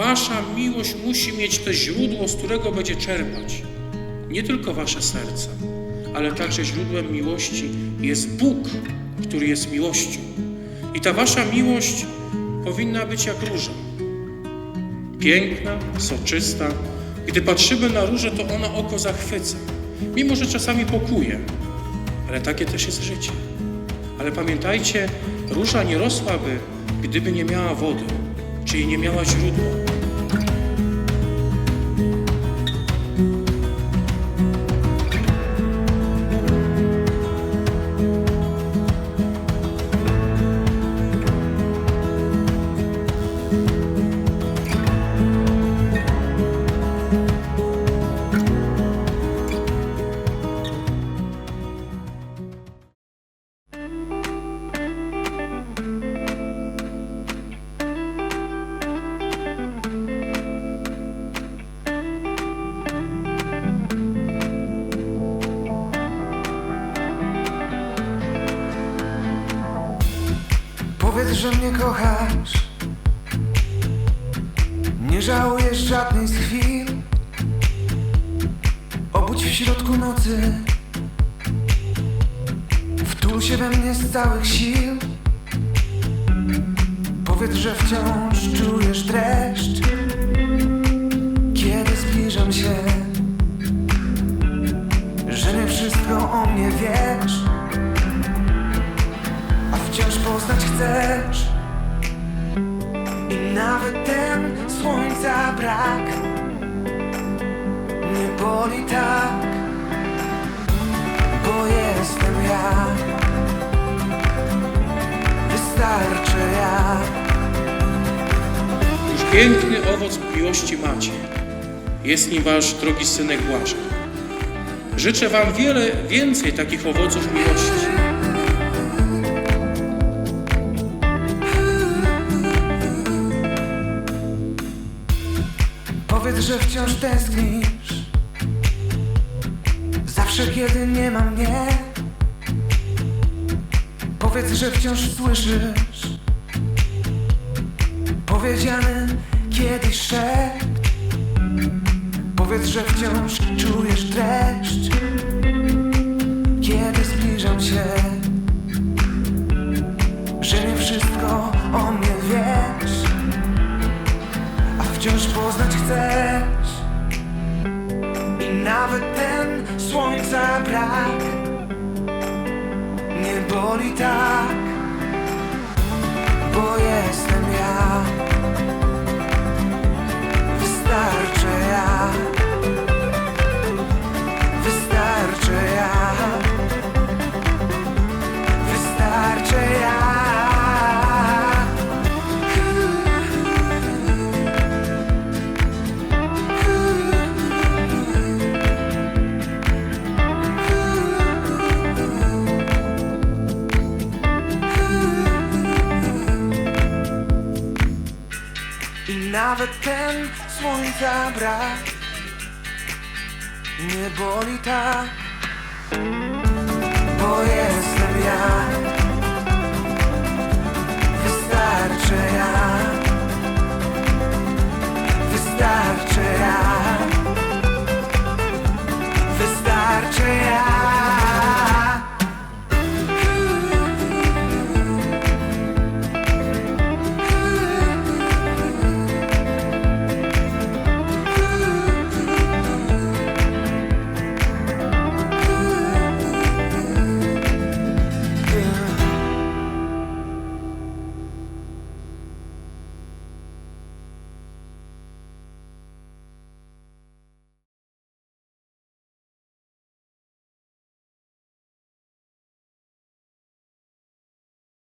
Wasza miłość musi mieć to źródło, z którego będzie czerpać. Nie tylko Wasze serce, ale także źródłem miłości jest Bóg, który jest miłością. I ta Wasza miłość powinna być jak róża. Piękna, soczysta. Gdy patrzymy na różę, to ona oko zachwyca. Mimo, że czasami pokuje, ale takie też jest życie. Ale pamiętajcie, róża nie rosłaby, gdyby nie miała wody, czyli nie miała źródła. Powiedz, że mnie kochasz. Nie żałujesz żadnej z chwil. Obudź w środku nocy. Wtul się we mnie z całych sił. Powiedz, że wciąż czujesz dreszcz Kiedy zbliżam się. Że nie wszystko o mnie wiesz wciąż poznać chcesz I nawet ten słońca brak Nie boli tak Bo jestem ja Wystarczy ja Już piękny owoc miłości macie. Jest nim wasz drogi synek Błażej. Życzę wam wiele więcej takich owoców miłości. Że wciąż tęsknisz. Zawsze kiedy nie ma mnie Powiedz, że wciąż słyszysz. Powiedziany kiedyś szept Powiedz, że wciąż czujesz dreszcz wciąż poznać chcesz. I nawet ten słońca brak Nie boli tak Bo jestem ja nawet ten słońca brak. Nie boli tak